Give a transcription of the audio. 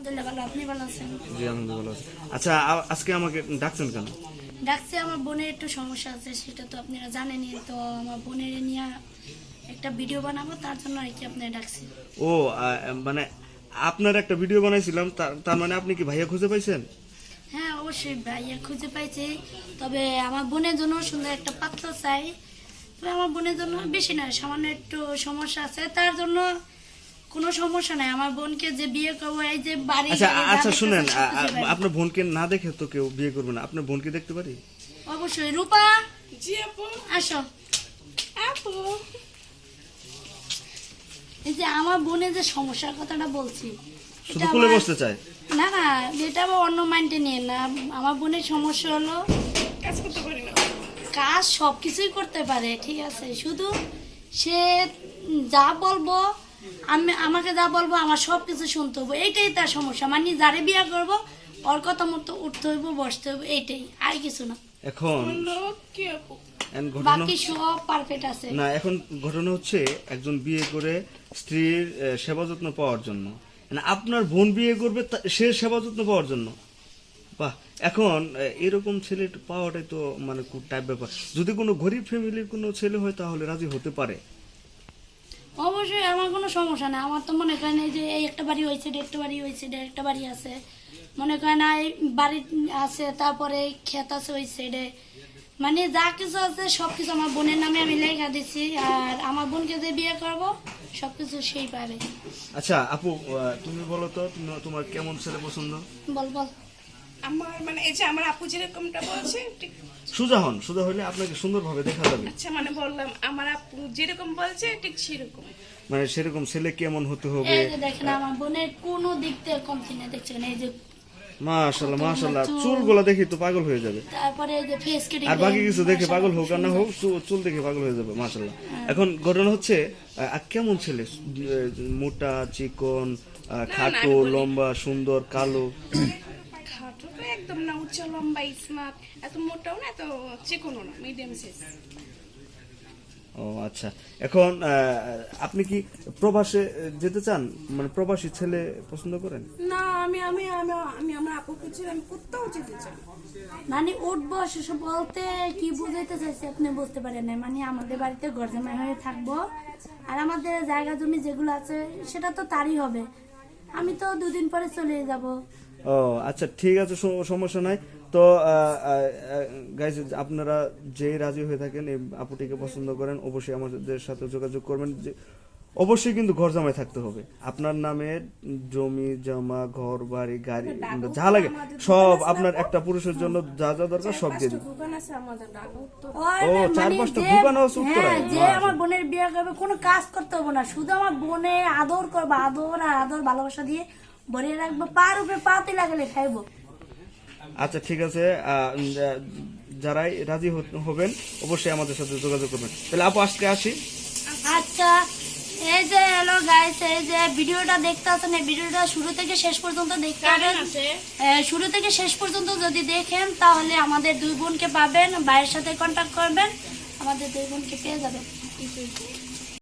আলহামদুলিল্লাহ ভালো। আপনি ভালো আছেন? জি আলহামদুলিল্লাহ ভালো আছি। আচ্ছা আ- আজকে আমাকে ডাকছেন কেন? ডাকছে আমার বোনের একটু সমস্যা আছে সেটা তো আপনারা জানেনই। তো আমার বোনের নিয়ে একটা ভিডিও বানাবো তার জন্য আর কি আপনারা ডাকছি। ও মানে আপনার একটা ভিডিও বানাইছিলাম তার- তার মানে আপনি কি ভাইয়া খুঁজে পাইছেন? হ্যাঁ অবশ্যই ভাইয়া খুঁজে পাইছি। তবে আমার বোনের জন্য সুন্দর একটা পাত্র চাই। তবে আমার বোনের জন্য বেশি নয় সামান্য একটু সমস্যা আছে। তার জন্য কোনো সমস্যা নাই। আমার বোনকে যে বিয়ে করব এই যে বাড়ি আচ্ছা আচ্ছা শুনেন। আপনার বোনকে না দেখে তো কেউ বিয়ে করবে না। আপনার বোনকে দেখতে পারি? অবশ্যই। রূপা? জি আপু। আসো। আপু। এই যে আমার বোনের যে সমস্যার কথাটা বলছি শুধু এটা বসতে চায়? না না এটা আবার অন্য মাইন্ডে নিয়ে না। আমার বোনের সমস্যা হলো কাজ করতে পারি না। কাজ সব কিছুই করতে পারে ঠিক আছে? শুধু সে যা বলব আমি আমাকে যা বলব আমার সব কিছু শুনতে হবে এইটাই তার সমস্যা। মানে যারে বিয়ে করব ওর কথা মতো উঠতে হইব বসতে হইব এইটাই। আর কিছু না। এখন লক্ষ্মী আপু এখন ঘটনা বাকি সব পারফেক্ট আছে। না এখন ঘটনা হচ্ছে একজন বিয়ে করে স্ত্রীর সেবা যত্ন পাওয়ার জন্য। মানে আপনার বোন বিয়ে করবে সে সেবা যত্ন পাওয়ার জন্য। বাহ এখন এরকম ছেলে পাওয়াটাই তো মানে খুব টাইপ ব্যাপার। যদি কোনো গরিব ফ্যামিলির কোনো ছেলে হয় তাহলে রাজি হতে পারে। অবশ্যই আমার কোনো সমস্যা নেই। আমার তো মনে করেন এই যে এই একটা বাড়ি হয়েছে একটা বাড়ি হয়েছে একটা বাড়ি আছে। মনে করেন এই বাড়ি আছে তারপরে ক্ষেত আছে ওই সাইডে মানে যা কিছু আছে সব কিছু আমার বোনের নামে আমি লেখা দিচ্ছি আর আমার বোনকে যে বিয়ে করব সব কিছু সেই পাবে। আচ্ছা আপু তুমি বলো তো তোমার কেমন ছেলে পছন্দ? বল বল। আমার মানে এই যে আমার আপু যেরকমটা বলছে ঠিক সুজা হন সুজা হলে আপনাকে সুন্দরভাবে দেখা যাবে। আচ্ছা মানে বললাম আমার আপু যেরকম বলছে ঠিক সেরকম। মানে সেরকম ছেলে কেমন হতে হবে? এই যে দেখেন আমার বোনের কোনো দিক থেকে কমতি না দেখছেন এই যে মাশাল্লাহ চুল। চুলগুলা দেখি তো পাগল হয়ে যাবে। তারপরে এই যে ফেস কেটে আর বাকি কিছু দেখে পাগল হোক আর না হোক চুল দেখে পাগল হয়ে যাবে মাশাল্লাহ এখন ঘটনা হচ্ছে আর কেমন ছেলে? মোটা চিকন খাটো লম্বা সুন্দর কালো। একদম না উচ্চ লম্বা স্মার্ট এত মোটাও না এত চিকনও না মিডিয়াম সাইজ ও আচ্ছা। এখন আপনি কি প্রবাসে যেতে চান? মানে প্রবাসী ছেলে পছন্দ করেন? না আমি আমি আমি আমি আমার আপুকে ছেড়ে আমি কোথাও যেতে চাই। না। মানে উঠবো সেসব বলতে কি বুঝাইতে চাইছি আপনি বুঝতে পারেন না মানে আমাদের বাড়িতে গরজামাই হয়ে থাকব। আর আমাদের জায়গা জমি যেগুলো আছে সেটা তো তারই হবে। আমি তো দুদিন পরে চলে যাব। ও আচ্ছা ঠিক আছে সমস্যা নাই। তো গাইজ আপনারা যেই রাজি হয়ে থাকেন এই আপুটিকে পছন্দ করেন অবশ্যই আমাদের সাথে যোগাযোগ করবেন। যে অবশ্যই কিন্তু ঘর জামাই থাকতে হবে। আপনার নামে জমি জমা ঘর বাড়ি গাড়ি যা লাগে সব আপনার একটা পুরুষের জন্য যা যা দরকার সব দিয়ে দিন। ও, চার পাঁচটা দোকান আছে উত্তরায়? হ্যাঁ যে আমার বোনের বিয়ে করবে কোনো কাজ করতে হবে না। শুধু আমার বোনে আদর করব আদর আর আদর ভালোবাসা দিয়ে ভরিয়ে রাখব পার উপরে পাতে লাগালে খাইবো। আচ্ছা ঠিক আছে যারাই রাজি হ- হবেন অবশ্যই আমাদের সাথে যোগাযোগ করবেন। তাহলে আপু আজকে আসি? আচ্ছা এই যে হ্যালো গাইস এই যে ভিডিওটা দেখতে আছেন এই ভিডিওটা শুরু থেকে শেষ পর্যন্ত দেখতে আহ, শুরু থেকে শেষ পর্যন্ত যদি দেখেন তাহলে আমাদের দুই বোনকে পাবেন ভাইয়ের সাথে কন্ট্যাক্ট করবেন আমাদের দুই বোনকে পেয়ে যাবেন।